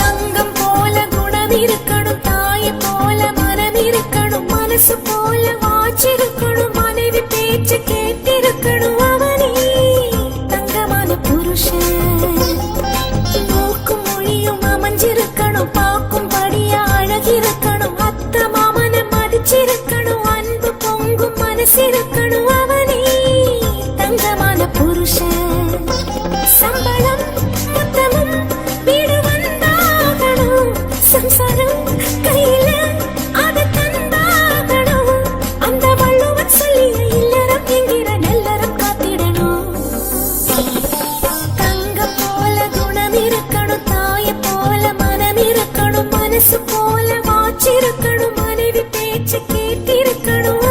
தங்கம் போல குணம் இருக்கணும் தாய போல மனம் இருக்கணும் மனசு போல வாச்சிருக்கணும் மனைவி பேச்சு கேட்டிருக்கணும் அவனே தங்கமான புருஷன். மூக்கும் மொழியும் அமைஞ்சிருக்கணும் பார்க்கும்படியா அழகிருக்கணும் அத்த மாமனை மதிச்சிருக்கணும் அன்பு பொங்கும் மனசிருக்கணும் அவனே தங்கமான புருஷன். சம்பளம் கொலுசு போல வாச்சிருக்கணும் மனைவி பேச்சு கேட்டிருக்கணும்.